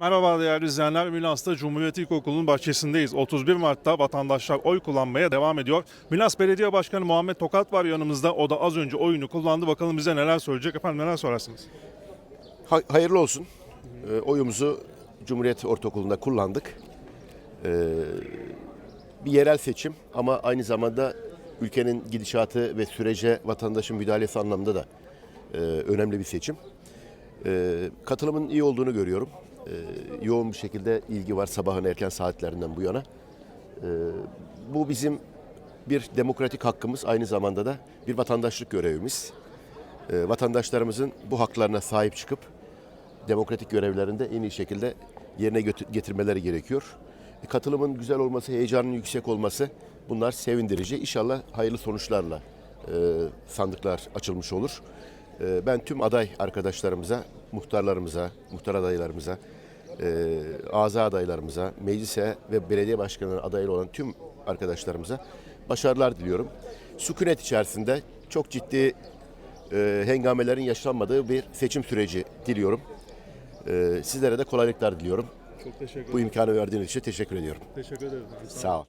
Merhaba değerli izleyenler. Milas'ta Cumhuriyet İlkokulu'nun bahçesindeyiz. 31 Mart'ta vatandaşlar oy kullanmaya devam ediyor. Milas Belediye Başkanı Muhammed Tokat var yanımızda. O da az önce oyunu kullandı. Bakalım bize neler söyleyecek. Efendim neler sorarsınız? Ha- hayırlı olsun. Ee, oyumuzu Cumhuriyet Ortaokulu'nda kullandık. Ee, bir yerel seçim ama aynı zamanda ülkenin gidişatı ve sürece vatandaşın müdahalesi anlamında da e, önemli bir seçim. Ee, katılımın iyi olduğunu görüyorum. Ee, yoğun bir şekilde ilgi var sabahın erken saatlerinden bu yana. Ee, bu bizim bir demokratik hakkımız aynı zamanda da bir vatandaşlık görevimiz. Ee, vatandaşlarımızın bu haklarına sahip çıkıp demokratik görevlerinde en iyi şekilde yerine getirmeleri gerekiyor. E, Katılımın güzel olması, heyecanın yüksek olması bunlar sevindirici. İnşallah hayırlı sonuçlarla e, sandıklar açılmış olur. E, ben tüm aday arkadaşlarımıza, muhtarlarımıza, muhtar adaylarımıza, e, aza adaylarımıza, meclise ve belediye başkanı adayı olan tüm arkadaşlarımıza başarılar diliyorum. Sükunet içerisinde çok ciddi e, hengamelerin yaşanmadığı bir seçim süreci diliyorum. E, sizlere de kolaylıklar diliyorum. Çok teşekkür Bu imkanı verdiğiniz için teşekkür ediyorum. Teşekkür ederim. Sağ ol.